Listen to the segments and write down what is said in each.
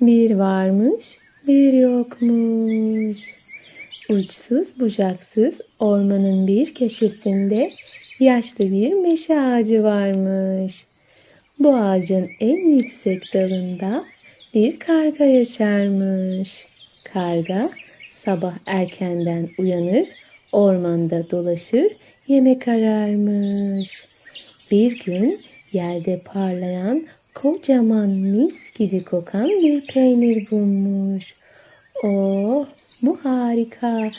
Bir varmış, bir yokmuş. Uçsuz bucaksız ormanın bir köşesinde yaşlı bir meşe ağacı varmış. Bu ağacın en yüksek dalında bir karga yaşarmış. Karga sabah erkenden uyanır, ormanda dolaşır, yemek ararmış. Bir gün yerde parlayan kocaman mis gibi kokan bir peynir bulmuş. Oh bu harika.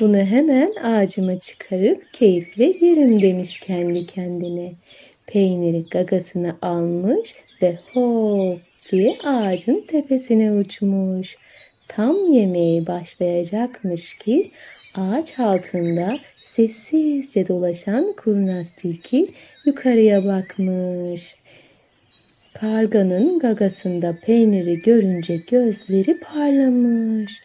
Bunu hemen ağacıma çıkarıp keyifle yerim demiş kendi kendine. Peyniri gagasına almış ve hop diye ağacın tepesine uçmuş. Tam yemeğe başlayacakmış ki ağaç altında sessizce dolaşan kurnaz tilki yukarıya bakmış. Karganın gagasında peyniri görünce gözleri parlamış.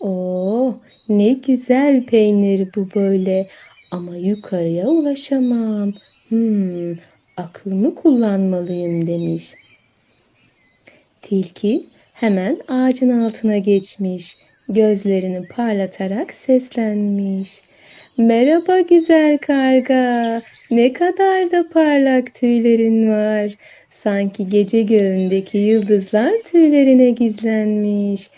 Oh ne güzel peynir bu böyle ama yukarıya ulaşamam. Hmm, aklımı kullanmalıyım demiş. Tilki hemen ağacın altına geçmiş. Gözlerini parlatarak seslenmiş. Merhaba güzel karga. Ne kadar da parlak tüylerin var. Sanki gece göğündeki yıldızlar tüylerine gizlenmiş.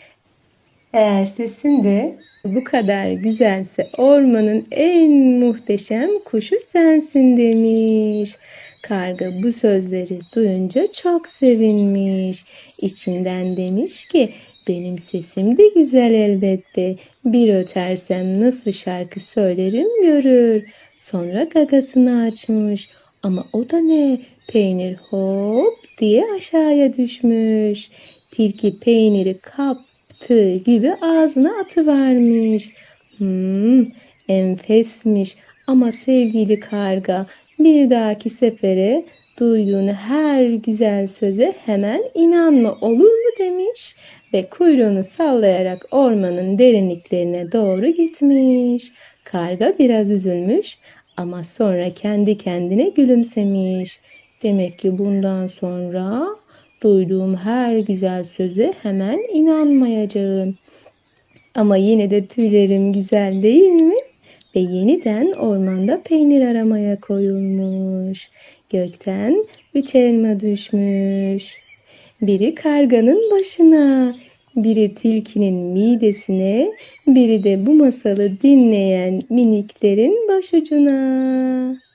Eğer sesin de bu kadar güzelse ormanın en muhteşem kuşu sensin demiş. Karga bu sözleri duyunca çok sevinmiş. İçinden demiş ki benim sesim de güzel elbette. Bir ötersem nasıl şarkı söylerim görür. Sonra gagasını açmış. Ama o da ne? Peynir hop diye aşağıya düşmüş. Tilki peyniri kaptığı gibi ağzına atıvermiş. Hmm, enfesmiş ama sevgili karga bir dahaki sefere duyduğun her güzel söze hemen inanma olur mu demiş ve kuyruğunu sallayarak ormanın derinliklerine doğru gitmiş. Karga biraz üzülmüş ama sonra kendi kendine gülümsemiş. Demek ki bundan sonra duyduğum her güzel söze hemen inanmayacağım. Ama yine de tüylerim güzel değil mi? Ve yeniden ormanda peynir aramaya koyulmuş. Gökten üç elma düşmüş. Biri karganın başına, biri tilkinin midesine, biri de bu masalı dinleyen miniklerin başucuna.